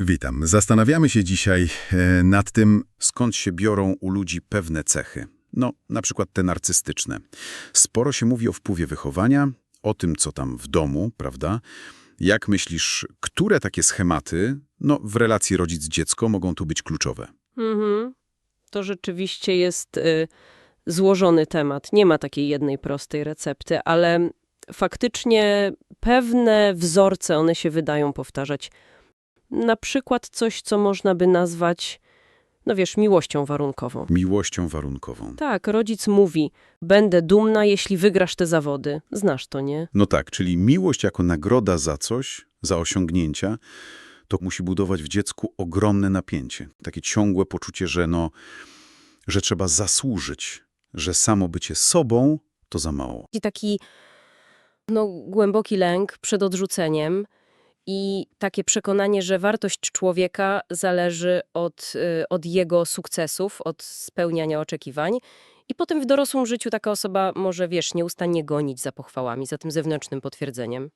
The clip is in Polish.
Witam. Zastanawiamy się dzisiaj e, nad tym, Skąd się biorą u ludzi pewne cechy? No, na przykład te narcystyczne. Sporo się mówi o wpływie wychowania, o tym, co tam w domu, prawda? Jak myślisz, które takie schematy, no, w relacji rodzic-dziecko mogą tu być kluczowe? Mhm. To rzeczywiście jest y, złożony temat. Nie ma takiej jednej prostej recepty, ale faktycznie pewne wzorce one się wydają powtarzać. Na przykład coś, co można by nazwać, no wiesz, miłością warunkową. Miłością warunkową. Tak, rodzic mówi: Będę dumna, jeśli wygrasz te zawody. Znasz to, nie? No tak, czyli miłość jako nagroda za coś, za osiągnięcia, to musi budować w dziecku ogromne napięcie. Takie ciągłe poczucie, że no, że trzeba zasłużyć, że samo bycie sobą to za mało. I taki no, głęboki lęk przed odrzuceniem i takie przekonanie, że wartość człowieka zależy od, y, od jego sukcesów, od spełniania oczekiwań. I potem w dorosłym życiu taka osoba może, wiesz, nieustannie gonić za pochwałami, za tym zewnętrznym potwierdzeniem.